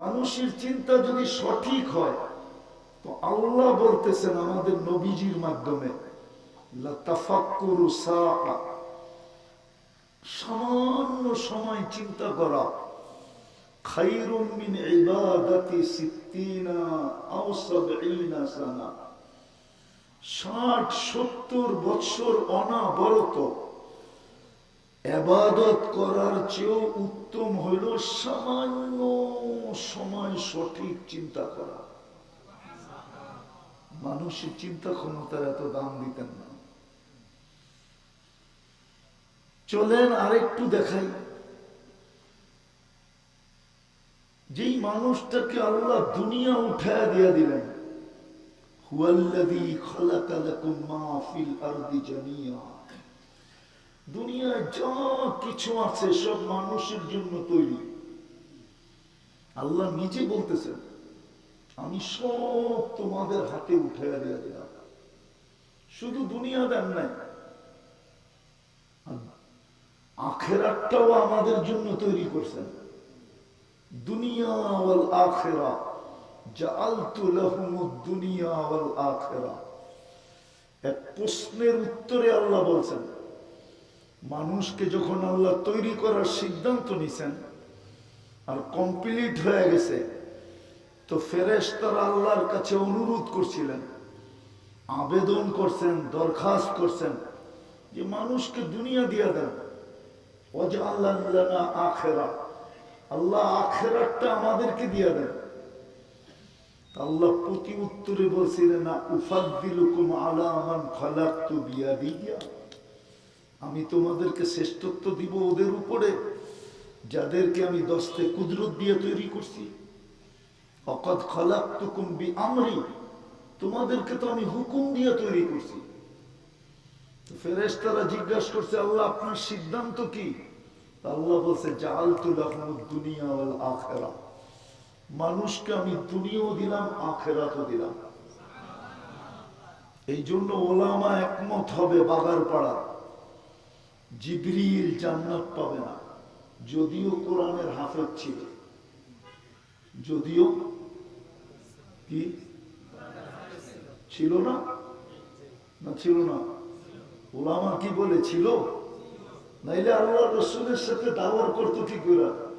মানুষের চিন্তা যদি সঠিক হয়, তো আল্লাহ বলতেছেন আমাদের নবীজির মাধ্যমে সামান্য সময় চিন্তা করা। ষাট, সত্তর বৎসর অনাবরত এবাদত করার চেয়েও উত্তম হইল সামান্য সময় সঠিক চিন্তা করা। মানুষের চিন্তা ক্ষমতার এত দাম দিতেন না। চলেন আরেকটু দেখাই। যেই মানুষটাকে আল্লাহ দুনিয়া উঠায় দিয়া দিলেন, হুয়াল্লাযী খালাকা লাকুম মা ফিল আরদি জামিয়া। দুনিয়ায় যা কিছু আছে সব মানুষের জন্য তৈরি। আল্লাহ নিজে বলতেছেন, আমি সব তোমাদের হাতে উঠে দিয়ে দিলাম। শুধু দুনিয়া দেন নাই আখেরাটাও আমাদের জন্য তৈরি করছেন। দুনিয়া আখেরা। এক প্রশ্নের উত্তরে আল্লাহ বলছেন মানুষকে যখন আল্লাহ তৈরি করার সিদ্ধান্ত নিছেন আর কমপ্লিট হয়ে গেছে, তো ফেরেশ তারা আল্লাহর কাছে অনুরোধ করছিলেন, আবেদন করছেন, দরখাস্ত করছেন যে মানুষকে দুনিয়া দিয়া দেন। অজ আল্লাহ আখেরা, আল্লাহ আখেরাতটা আমাদেরকে দিয়া দেন। আল্লাহ প্রতি উত্তরে বলছিলেন আলা মান খালাকতু বিয়াদিয়া আমি তোমাদেরকে শ্রেষ্ঠত্ব দিব ওদের উপরে, যাদেরকে আমি দশতে কুদরত দিয়ে তৈরি করছি। অকদ খলাক তুকুম বি আমরি তোমাদেরকে তো আমি হুকুম দিয়ে তৈরি করছি। ফেরেশতারা জিজ্ঞাসা করছে, আল্লাহ, আপনার সিদ্ধান্ত কি? আল্লাহ বলছে দুনিয়া আখিরা। মানুষকে আমি দুনিয়াও দিলাম, আখেরাতও দিলাম। এই জন্য ওলামা একমত হবে বাগার পাড়া জিবরিল জান্নাত পাবে না। যদিও কোরআনের হাফেজ ছিল। যদিও কি? ছিল না? না, ছিল না। ওলামা কি বলে ছিল নাইলে আল্লাহ রসুলের সাথে দাওয়ার করতো কি করে?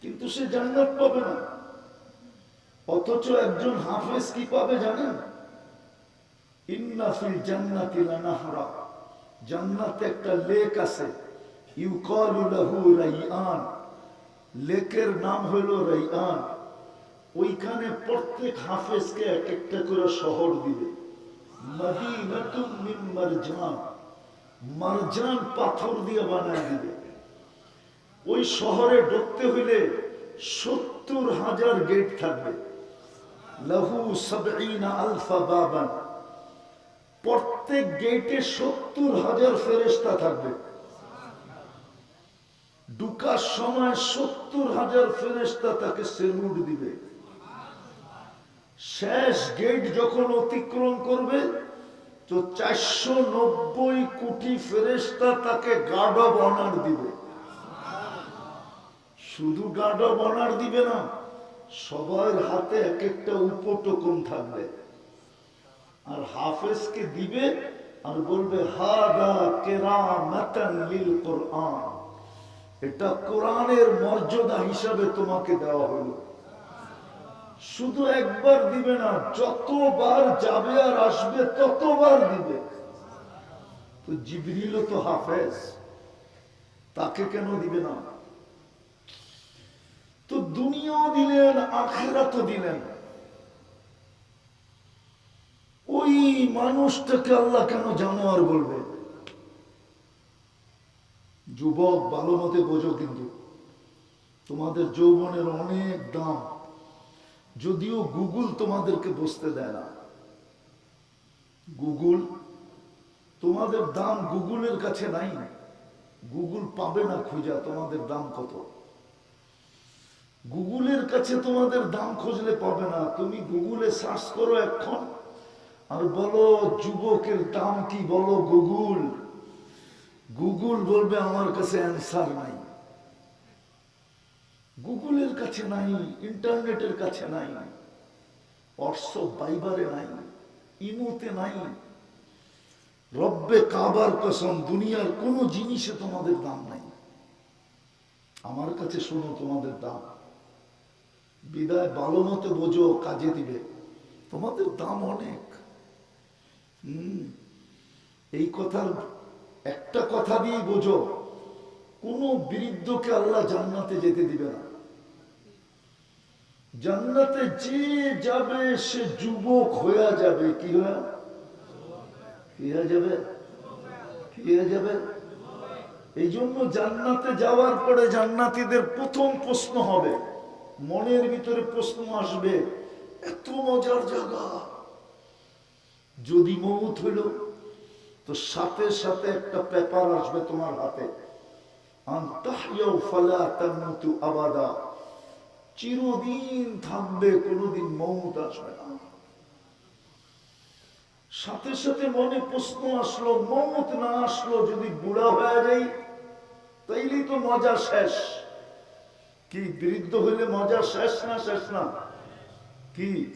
কিন্তু সে জান্নাত পাবে না। অথচ একজন হাফেজ কি পাবে জানেন? ইন্নাফিল জান্নাতি লানাহরা। জান্নাতে একটা লেক আছে। ইউকালু লাহু রাইয়ান লেকের নাম হলো রাইয়ান ওইখানে প্রত্যেক হাফেজকে এক একটা করে শহর দিবে। মদিনাতুম মিন মারজান। মারজান পাথর দিয়ে বানায় দিবে। ওই শহরে ঢুকতে হইলে সত্তর হাজার গেট থাকবে। লাহু সাবঈনা আলফা বাবান। প্রত্যেক গেটে সত্তর হাজার ফেরেস্তা থাকবে। ঢুকার সময় সত্তর হাজার ফেরেস্তা তাকে সেলুট দিবে। শেষ গেট যখন অতিক্রম করবে, তো চারশো নব্বই কোটি ফেরেস্তা তাকে গার্ড অব অনার দিবে। শুধু গার্ড অব অনার দিবে না, সবার হাতে এক একটা উপটোকন থাকবে। আর হাফেজকে দিবে আর বলবে এটা কোরআনের মর্যাদা হিসাবে তোমাকে দেওয়া হলো। শুধু একবার দিবে না, যতবার যাবে আর আসবে, ততবার দিবে। তো জিবরিল তো হাফেজ, তাকে কেন দিবে না? তো দুনিয়াও দিলেন, আখেরাতও দিলেন। ওই মানুষটাকে আল্লাহ কেন জানোয়ার বলবে? যুবক, ভালো মতে বোঝো কিন্তু। তোমাদের যৌবনের অনেক দাম। যদিও গুগল তোমাদেরকে বসতে দেয় না। গুগল, তোমাদের দাম গুগলের কাছে নাই। গুগল পাবে না খুঁজা, তোমাদের দাম কত? গুগলের কাছে তোমাদের দাম খুঁজলে পাবে না। তুমি গুগলে সার্চ করো এখন। আর বলো, যুবকের দাম কি বলো, গুগল? গুগল বলবে, আমার কাছে অ্যান্সার নাই। গুগলের কাছে নাই, ইন্টারনেটের কাছে নাই, হোয়াটসঅ্যাপ বাইবারে নাই, ইমোতে নাই। রব্বে কাবার কসম, দুনিয়ার কোনো জিনিসে তোমাদের দাম নাই। আমার কাছে শোনো তোমাদের দাম। বিদায় ভালো মতো বোঝো, কাজে দিবে। তোমাদের দাম অনেক। এই কথার একটা কথা দিয়ে বোঝো, কোন বৃদ্ধকে আল্লাহ জান্নাতে যেতে দিবে না। জান্নাতে যে যাবে, সে যুবক হয়ে যাবে। কি হয়ে কি যাবে? কি যাবে? এই জন্য জান্নাতে যাওয়ার পরে জান্নাতীদের প্রথম প্রশ্ন হবে, মনের ভিতরে প্রশ্ন আসবে, এত মজার জায়গা। যদি মৌত হইল, তো সাথে সাথে একটা পেপার আসবে তোমার হাতে। আবাদা। চিরদিন থাকবে কোনোদিন মৌত আসবে না। সাথে সাথে মনে প্রশ্ন আসলো, মৌত না আসলো যদি বুড়া হয়ে যাই, তাইলেই তো মজা শেষ। কি বৃদ্ধ হইলে মজা শেষ না শেষ না? কি?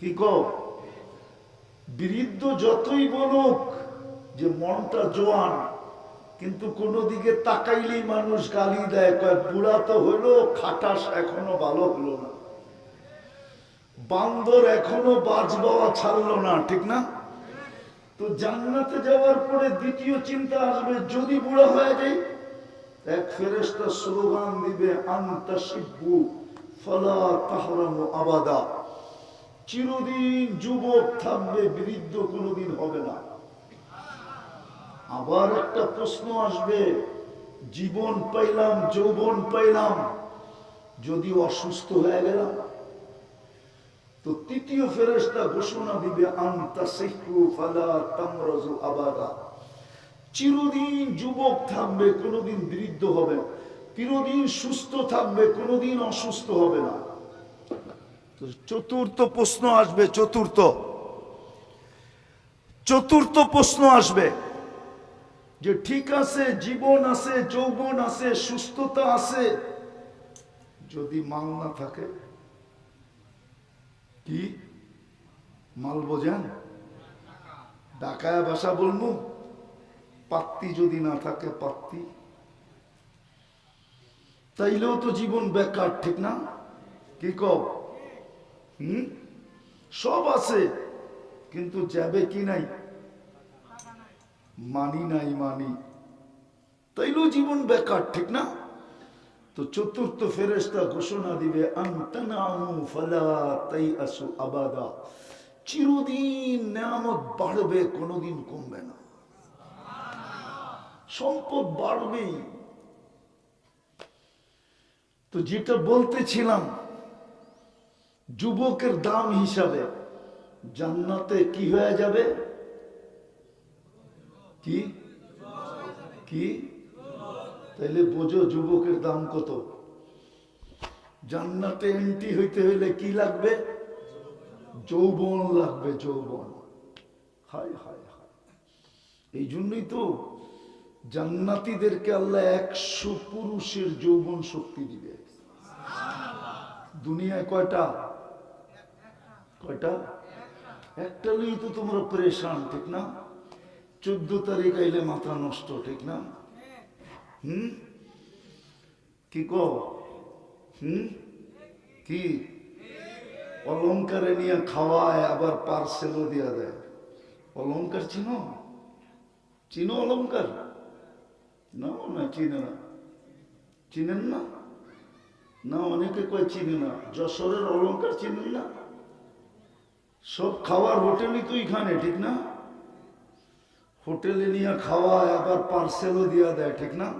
কি কো বৃদ্ধ যতই বলুক যে মনটা জোয়ান, কিন্তু কোনো দিকে তাকাইলেই মানুষ গালি দেয়, কয়, বুড়া তো হইল খাটাস এখনও ভালো হলো না। বান্দর এখনও বাজ বাবা ছাড়লো না, ঠিক না? তো জান্নাতে যাওয়ার পরে দ্বিতীয় চিন্তা আসবে, যদি বুড়া হয়ে যাই, এক ফেরেস্তা স্লোগান দিবে আন্তা শিব্বু ফলা তাহরাম আবাদা। চিরদিন যুবক থাকবে, বৃদ্ধ কোনোদিন হবে না। আবার একটা প্রশ্ন আসবে, জীবন পাইলাম, যৌবন পাইলাম, যদি অসুস্থ হয়ে গেলাম? তো তৃতীয় ফেরেস্তা ঘোষণা দিবে আবাদা। চিরদিন যুবক থাকবে, কোনোদিন বৃদ্ধ হবে। চিরদিন সুস্থ থাকবে, কোনোদিন অসুস্থ হবে না। চতুর্থ প্রশ্ন আসবে, চতুর্থ। চতুর্থ প্রশ্ন আসবে যে ঠিক আছে, জীবন আছে, যৌবন আছে, সুস্থতা আছে, যদি মাল না থাকে, কি? মাল বোঝেন? ডাকায় ভাষা বলব, পাত্তি যদি না থাকে, পাত্তি। তাইলেও তো জীবন বেকার, ঠিক না? কি কব সব আছে, কিন্তু যাবে কি নাই? মানি নাই মানি। তাইলেও জীবন বেকার, ঠিক না? তো চতুর্থ ফেরেস্তা ঘোষণা দিবে আবাদা। চিরদিন বাড়বে, কোনোদিন কমবে না। সম্পদ বাড়বেই। তো যেটা বলতেছিলাম যুবকের দাম হিসাবে জান্নাতে কি হয়ে যাবে? কি? কি? তাইলে বোঝো যুবকের দাম কত। জান্নাতে এন্ট্রি হইতে হইলে কি লাগবে? যৌবন লাগবে, যৌবন। হায় হায় হায়। এই জন্যই তো জান্নাতীদেরকে আল্লাহ একশো পুরুষের যৌবন শক্তি দিবে। দুনিয়ায় কয়টা? কয়টা? একটা লই তো তোমরা পরেশান, ঠিক না? চোদ্দ তারিখ আইলে মাথা নষ্ট, ঠিক না? হুম? কি কো? হুম? কি? অলঙ্কারে নিয়ে খাওয়ায়, আবার পার্সেলও দিয়া দেয়। অলঙ্কার চিনো? চিনো অলঙ্কার না না, চিনে না। চিনেন না? না, অনেকে কয় চিনে না। যশোরের অলঙ্কার চিনেন না? সব খাওয়ার হোটেলই তো এখানে, ঠিক না? হোটেলে নিয়ে খাওয়ায়, আবার পার্সেলও দিয়া দেয়, ঠিক না?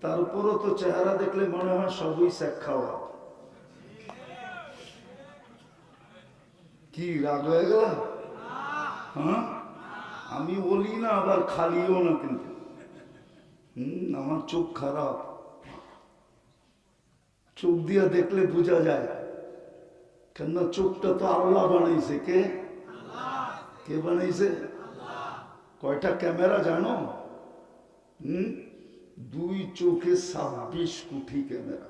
তারপরও তো চেহারা দেখলে মনে হয় সবই শেখ খাওয়া। কি রাগ হয়ে গেল? হ্যাঁ? আমি বলি না, আবার খালিও না কিন্তু। হম, আমার চোখ খারাপ। চোখ দিয়া দেখলে বোঝা যায়। কেননা চোখটা তো আল্লাহ বানাইছে, কে? কে বানাইছে? কয়টা ক্যামেরা জানো? হুম? দুই চোখে ছাব্বিশ কোটি ক্যামেরা।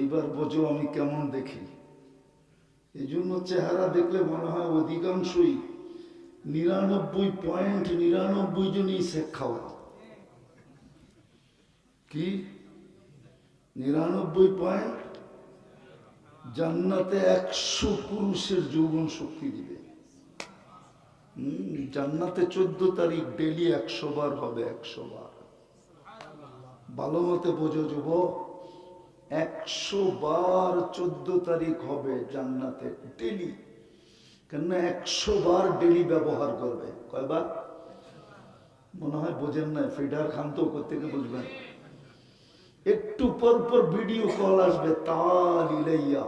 এইবার বোঝো আমি কেমন দেখি। এই জন্য চেহারা দেখলে মনে হয় অধিকাংশই নিরানব্বই পয়েন্ট নিরানব্বই জনই শেখ খাওয়া কি? নিরানব্বই পয়েন্ট? জান্নাতে একশো পুরুষের যৌবন শক্তি দিবে। জান্নাতে চোদ্দ তারিখ ডেলি একশো বার হবে, একশো বার। ভালো মতে বোঝো যুবক, একশো বার চোদ্দ তারিখ হবে জান্নাতে ডেলি কেননা একশো বার ডেলি ব্যবহার করবে। কয়বার? মনে হয় বোঝেন না, ফিডার খান তো থেকে বুঝবেন একটু পর পর ভিডিও কল আসবে, তাল ইলাইয়া।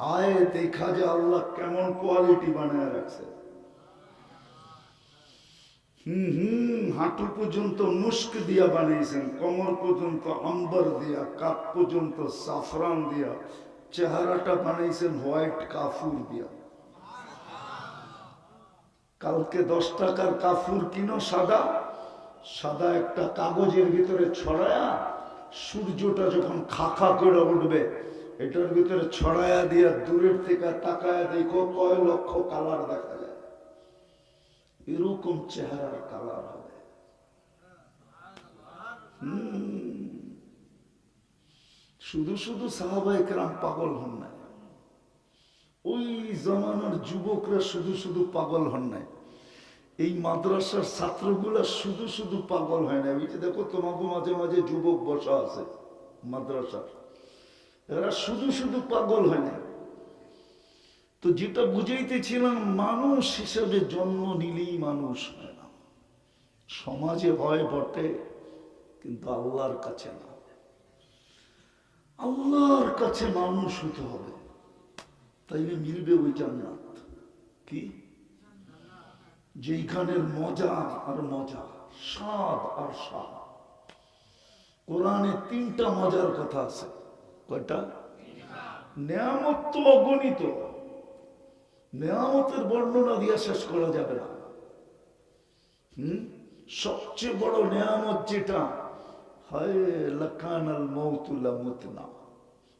আয়, দেখা যে আল্লাহ কেমন কোয়ালিটি বানায় রাখছে। হুম হুম, হাঁটু পর্যন্ত মুস্ক দিয়া বানিয়েছেন, কমর পর্যন্ত আম্বার দিয়া কাপ পর্যন্ত সাফরান দিয়া, চেহারাটা বানাইছেন হোয়াইট কাফুর দিয়া। কালকে দশ টাকার কাফুর কিনো সাদা? সাদা একটা কাগজের ভিতরে ছড়ায়া সূর্যটা যখন খাখা করে উঠবে, এটার ভিতরে ছড়ায়া দিয়া দূরের থেকে তাকায়া দেখো, কয় লক্ষ কালার দেখা যায়। এরকম চেহারার কালার হবে। শুধু শুধু সাহাবাহিক রাম পাগল হন নাই। ওই জমানার যুবকরা শুধু শুধু পাগল হন নাই। এই মাদ্রাসার ছাত্রগুলা শুধু শুধু পাগল হয় না। ওই যে দেখো তোমাকে মাঝে মাঝে যুবক বসা আছে মাদ্রাসার। এরা শুধু শুধু পাগল হয় না। তো যেটা বুঝাইতেছিলাম, মানুষ হিসেবে জন্ম নিলেই মানুষ হয় না। সমাজে হয় বটে, কিন্তু আল্লাহর কাছে না। আল্লাহর কাছে মানুষ হতে হবে। তাইলে মিলবে ওই জান্নাত। কি? যেইখানের মজা আর মজা, স্বাদ আর স্বাদ। কোরআনে তিনটা মজার কথা আছে। কয়টা? নিয়ামত তো অগণিত। নিয়ামতের বর্ণনা দিয়ে শেষ করা যাবে না। হুম? সবচেয়ে বড় নিয়ামত যেটা, হায় লাকান আল মৌতুল্লা মুতনা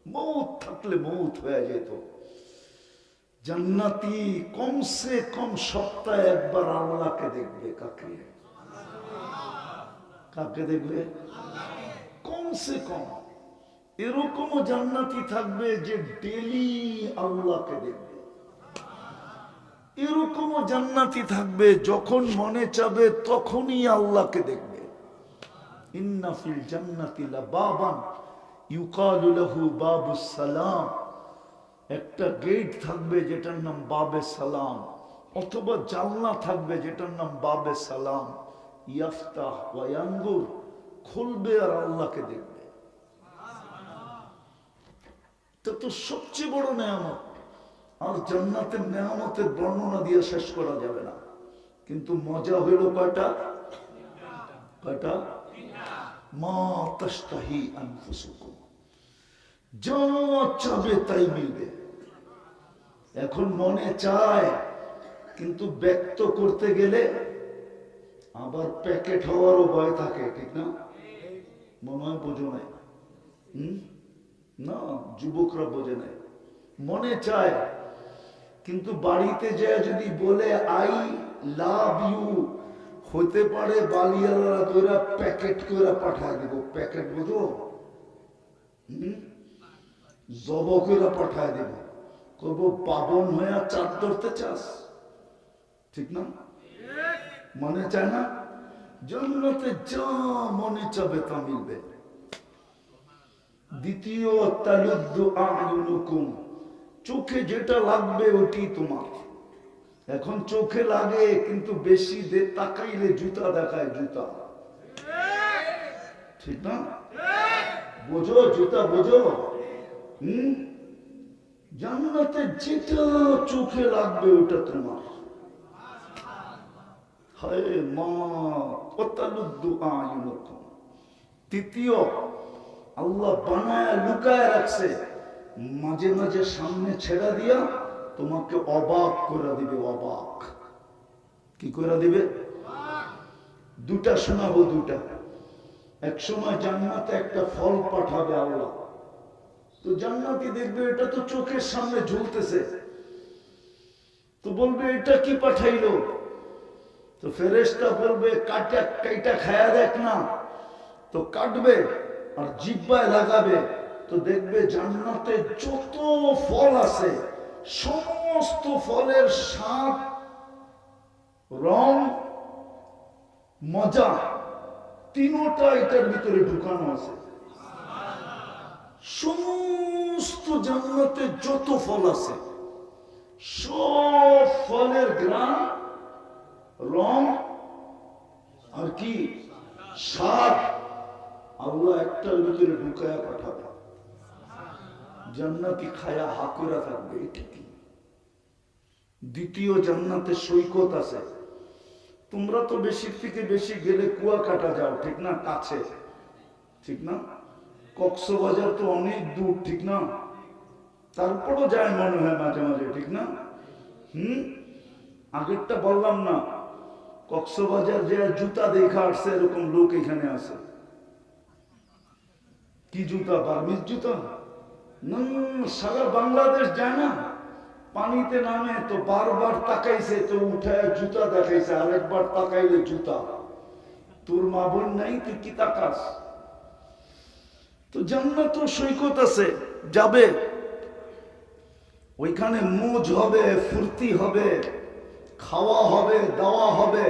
মৌত থাকলে মৌত হয়ে যেত। জান্নাতি কমসে কম সপ্তাহে একবার আল্লাহকে দেখবে, কাকে? কাকে দেখবে? কমসে কম। এরকমও জান্নাতি থাকবে যে ডেলি আল্লাহকে দেখবে। এরকমও জান্নাতি থাকবে, যখন মনে চাবে তখনই আল্লাহকে দেখবে। ইন্নাফিল জান্নাতি বাবান, ইউকালু লাহু বাবুস সালাম। একটা গেট থাকবে যেটার নাম বাবে সালাম, অথবা জানলা থাকবে যেটার নাম বাবে সালাম। ইয়াফতাহ ওয়াঙ্গুর খুলবে আর আল্লাহকে দেখবে। তা তো সবচেয়ে বড় নেয়ামত। আর জান্নাতের নেয়ামতের বর্ণনা দিয়ে শেষ করা যাবে না। কিন্তু মজা হইল কয়টা? কয়টা? মা তাস্তাহি আনফুসুকুম। যা চাবে তাই মিলবে। এখন মনে চায়, কিন্তু ব্যক্ত করতে গেলে আবার প্যাকেট হওয়ারও ভয় থাকে, ঠিক না? মনে হয় বোঝো নাই। হুম? না, যুবকরা বোঝে নাই। মনে চায়, কিন্তু বাড়িতে যায় যদি বলে, আই লাভ ইউ হতে পারে বালিয়ালা তোরা প্যাকেট করে পাঠায় দেবো। প্যাকেট বুঝো? জব করে পাঠায় দেব। কব পাবন আর চাঁদ ধরতে চাস? ঠিক না? মনে চায় না? জন্মতে যা মনে চাবে তা মিলবে। দ্বিতীয় চোখে যেটা লাগবে ওটি তোমার। এখন চোখে লাগে, কিন্তু বেশি তাকাইলে জুতা দেখায় জুতা। ঠিক না? বোঝো, জুতা বোঝো? হুম? জান্নাতে যেটা চোখে লাগবে ওটা তোমার। মাঝে মাঝে সামনে ছেড়া দিয়া তোমাকে অবাক করে দিবে, অবাক। কি করে দিবে? দুটা শোনাবো দুটা। এক সময় জান্নাতে একটা ফল পাঠাবে আল্লাহ। তো জান্নাতি দেখবে, এটা তো চোখের সামনে ঝুলতেছে। তো বলবে, এটা কি পাঠাইলো? তো ফেরেশতা বলবে, কাটা, কাইটা খায়া দেখ না। তো কাটবে আর জিব্বায় লাগাবে। তো দেখবে জান্নাতে যত ফল আছে, সমস্ত ফলের স্বাদ, রং, মজা, তিনোটা এটার ভিতরে ঢুকানো আছে। সমস্ত জান্নাতে যত ফল আছে, সব ফলের গ্রাম, রং আর কি? স্বাদ। আল্লাহ একটার ভিতরে ঢুকায়া পাঠাবে। জান্নাতি খায়া হাকুরা থাকবে দ্বিতীয় জান্নাতে সৈকত আছে। তোমরা তো বেশি থেকে বেশি গেলে কুয়া কাটা যাও, ঠিক না? কাছে। ঠিক না? কক্সবাজার তো অনেক দূর, ঠিক না? তারপরও যায় মনে হয় মাঝে মাঝে, ঠিক না? হুম? আগেরটা বললাম না, কক্সবাজার যে জুতা দেখা আসছে, এরকম লোক এখানে আছে। কি জুতা, বার্মিজ জুতা? না, সারা বাংলাদেশ যায় না। পানিতে নামে তো বারবার তাকাইছে, তো উঠায় জুতা দেখাইছে, আরেকবার তাকাইলে জুতা। তোর মা বোন নাই, তুই কি তাকাস? তো জান্নাত সৈকত আছে, যাবে। ওইখানে মোজ হবে, ফুর্তি হবে, খাওয়া হবে, দাওয়া হবে,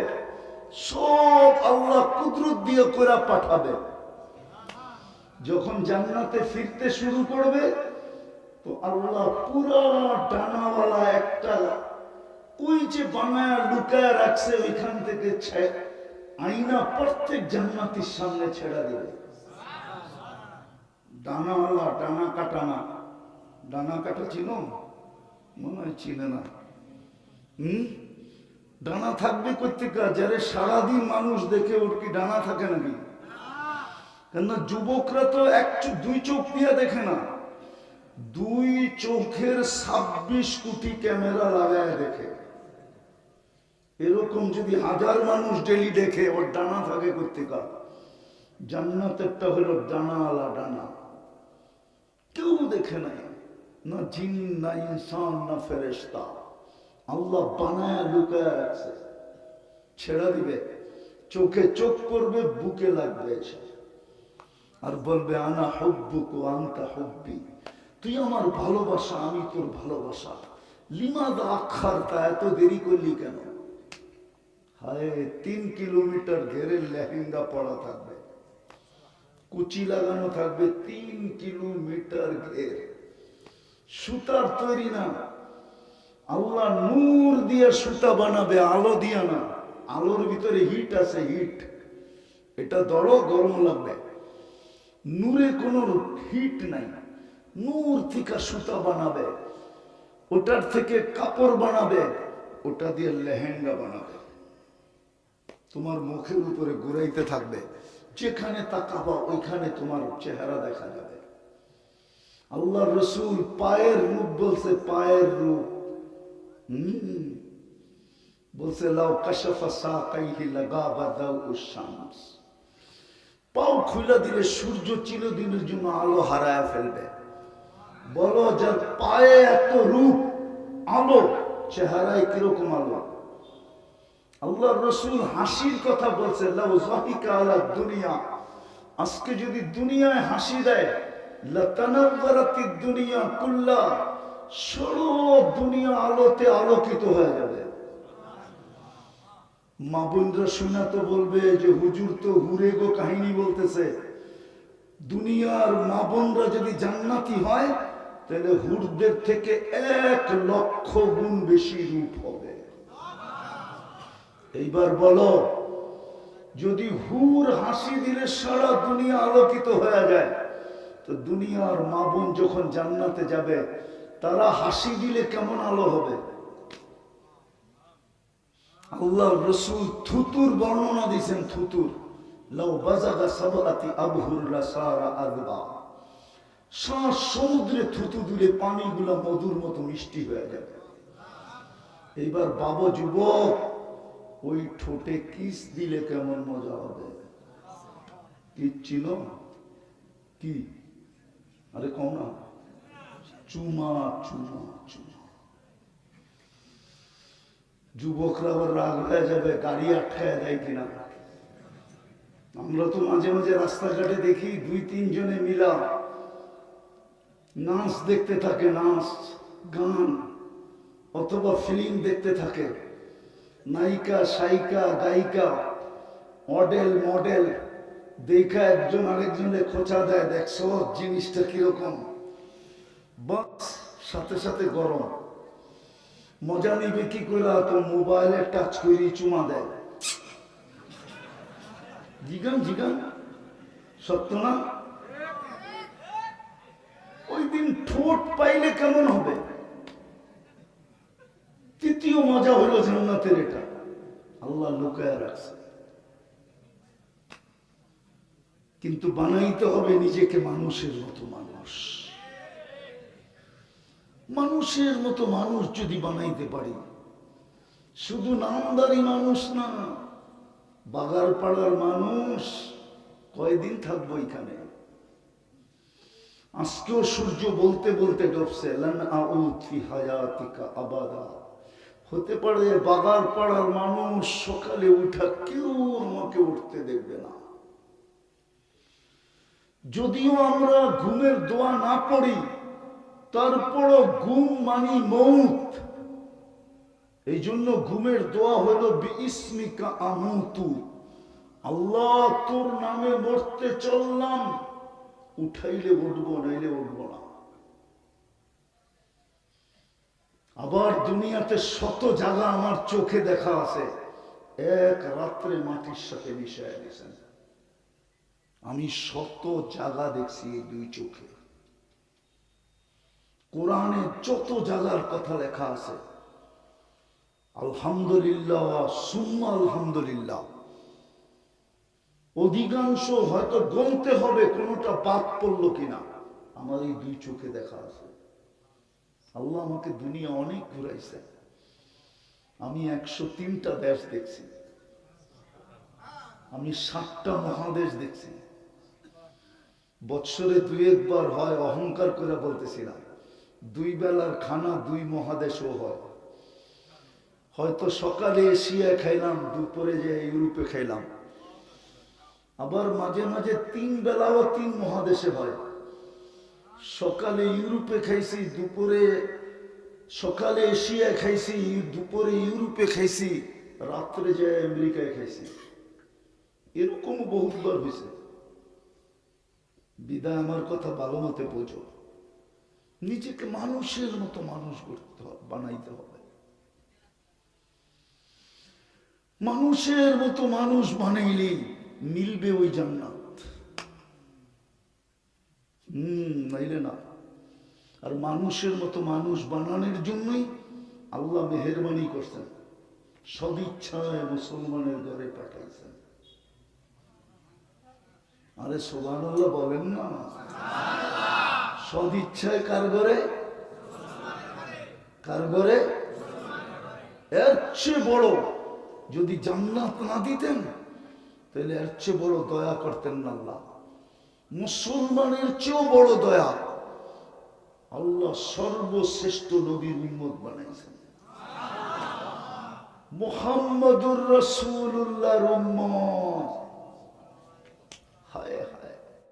সব আল্লাহ কুদরত দিয়ে করে পাঠাবে। যখন জান্নাতে ফিরতে শুরু করবে, তো আল্লাহ পুরা ডানাওয়ালা একটা ওই যে বানায় লুকায় রাখছে, ওইখান থেকে আইনা প্রত্যেক জান্নাতির সামনে ছেড়া দেবে। ডানাওয়ালা ডানা কাটানা ডানা কাটা চিনো? মনে হয় চিনে না। হুম? ডানা থাকবে কোথেকে যারা সারাদিন মানুষ দেখে ওর কি ডানা থাকে নাকি? কেন যুবকরা তো এক দুই চোখ দিয়ে দেখে না। দুই চোখের ছাব্বিশ কোটি ক্যামেরা লাগায় দেখে। এরকম যদি হাজার মানুষ ডেলি দেখে, ওর ডানা থাকে কোথেকে জান্নাতেরটা হলো ডানা আলা ডানা। কেউ দেখে নাই। না জিন, না ইনসান, না ফেরেশতা। আল্লাহ বানায় লুকায় রাখছে। ছেড়া দিবে। চোখে চোখ করবে বুকে লাগবে আর বলবে, আনা হব্বুক, আন্তা হব্বি। তুই আমার ভালোবাসা, আমি তোর ভালোবাসা। লিমাদ আখার তা এত দেরি করলি কেন? হায়, তিন কিলোমিটার ঘেরে লেহেঙ্গা পড়া থাকবে। কুচি লাগানো থাকবে তিন কিলোমিটার ঘের। সুতার তৈরি না। আল্লাহ নূর দিয়ে সুতা বানাবে, আলো দিয়া না। আলোর ভিতরে হিট আছে, হিট। এটা ধরো, গরম লাগবে। নূরে কোনো হিট নাই। নূর থেকে সুতা বানাবে। ওটার থেকে কাপড় বানাবে। ওটা দিয়ে লেহেঙ্গা বানাবে। তোমার মুখের উপরে ঘুরাইতে থাকবে। যেখানে তাকাবা, ওইখানে তোমার চেহারা দেখা যাবে। আল্লাহ রসুল পায়ের রূপ বলছে, পায়ের রূপ। হম। বলছে, লাউ কাশফা শামস পাও খুলে দিলে সূর্য চিরদিনের জন্য আলো হারায় ফেলবে। বলো যার পায়ে এত রূপ, আলো, চেহারায় কীরকম আলো? আল্লাহ রসুল হাসির কথা বলছে দুনিয়া। আজকে যদি দুনিয়ায় হাসি দেয় দুনিয়া কুল্লা দুনিয়া আলোতে আলোকিত হয়ে যাবে। মা বোনরা শুনা তো বলবে যে হুজুর তো হুরে গো কাহিনী বলতেছে। দুনিয়ার মা বোনরা যদি জান্নাতি হয়, তাহলে হুরদের থেকে এক লক্ষ গুণ বেশি রূপ হবে। এইবার বলো, যদি হুর হাসি দিলে সারা দুনিয়া আলোকিত হয়ে যায়, তো দুনিয়ার মা বোন যখন জান্নাতে যাবে, তারা হাসি দিলে কেমন আলো হবে? আল্লাহ রসুল থুতুর বর্ণনা দিয়েছেন, থুতুর। লাউ সমুদ্রে থুতু পানিগুলো মধুর মতো মিষ্টি হয়ে যাবে। এইবার বাবা, যুবক ওই ঠোঁটে কিস দিলে কেমন মজা হবে? কি চিনো? কি? আরে কম না। চুমা চুমা চুমা। যুবকরা আবার রাগ হয়ে যাবে, গাড়ি আটকায় দেয় কিনা? আমরা তো মাঝে মাঝে রাস্তাঘাটে দেখি দুই, তিনজনে মিলা নাচ দেখতে থাকে, নাচ, গান, অথবা ফিল্ম দেখতে থাকে। নায়িকা সাইকা গায়িকা, মডেল মডেল, দেখা একজন আরেকজনের খোঁচা দেয় দেখছ জিনিসটা কীরকম। বাস, সাথে সাথে গরম। মজা নিবে কি করে তো মোবাইলে টাচ করি চুমা দেয়। জিগান জিগান। সত্য না? ওই দিন ঠোঁট পাইলে কেমন হবে? তৃতীয় মজা হলো জান্নাতের এটা। আল্লাহ লুকায় রাখছে। কিন্তু বানাইতে হবে নিজেকে মানুষের মতো মানুষ। মানুষের মতো মানুষ যদি বানাইতে পারি, শুধু নামদারি মানুষ না বাগার পাড়ার মানুষ, কয়দিন থাকব এখানে? আজকেও সূর্য বলতে বলতে ডুবছে, লান আউদ ফি হায়াতিকা আবাদা। হতে পারে বাগার পাড়ার মানুষ সকালে উঠা কেউ আমাকে উঠতে দেখবে না। যদিও আমরা ঘুমের দোয়া না পড়ি, তারপরও ঘুম মানি মৌত। এই জন্য ঘুমের দোয়া হলো বিস্মিকা আমুতু। আল্লাহ তোর নামে মরতে চললাম, উঠাইলে উঠবো, নাইলে উঠবো না। আবার দুনিয়াতে শত জায়গা আমার চোখে দেখা আছে। এক রাত্রে মাটির সাথে মিশায় গেছেন আমি শত জায়গা দেখছি এই দুই চোখে। কোরআনে যত জায়গার কথা লেখা আছে, আলহামদুলিল্লাহ সুম্মা আলহামদুলিল্লাহ। অধিকাংশ হয়তো গমতে হবে, কোনোটা বাদ পড়ল কিনা, আমার এই দুই চোখে দেখা আছে। আল্লাহ আমাকে দুনিয়া অনেক ঘুরাইছে। আমি একশো তিনটা দেশ দেখছি। আমি সাতটা মহাদেশ দেখছি। বৎসরে দুই একবার হয়, অহংকার করে বলতেছিলাম, দুই বেলার খানা দুই মহাদেশও হয়। হয়তো সকালে এশিয়ায় খাইলাম, দুপুরে যে ইউরোপে খাইলাম। আবার মাঝে মাঝে তিন বেলাও তিন মহাদেশে হয়। সকালে ইউরোপে খাইছি, দুপুরে সকালে এশিয়ায় খাইছি, দুপুরে ইউরোপে খাইছি, রাত্রে যে আমেরিকায় খাইছি। এরকম বহুতবার হয়েছে বিদায় আমার কথা ভালো মতে বোঝো। নিজেকে মানুষের মতো মানুষ করতে হবে বানাইতে হবে। মানুষের মতো মানুষ বানাইলেই মিলবে ওই জান্নাত। নাইলে না। আর মানুষের মতো মানুষ বানানোর জন্যই আল্লাহ মেহরবানি করছেন। সদিচ্ছায় মুসলমানের ঘরে পাঠাইছেন। আরে সোবান বলেন না। সদিচ্ছায় কার ঘরে? কার ঘরে? এর চেয়ে বড় যদি জান্নাত না দিতেন, তাহলে এর চেয়ে বড় দয়া করতেন না আল্লাহ। মুসলমানের চেয়েও বড় দয়া আল্লাহ সর্বশ্রেষ্ঠ নবীর উন্মত বানাইছেন। মোহাম্মদুর রসুল্লাহ উম্মত। হায় হায়।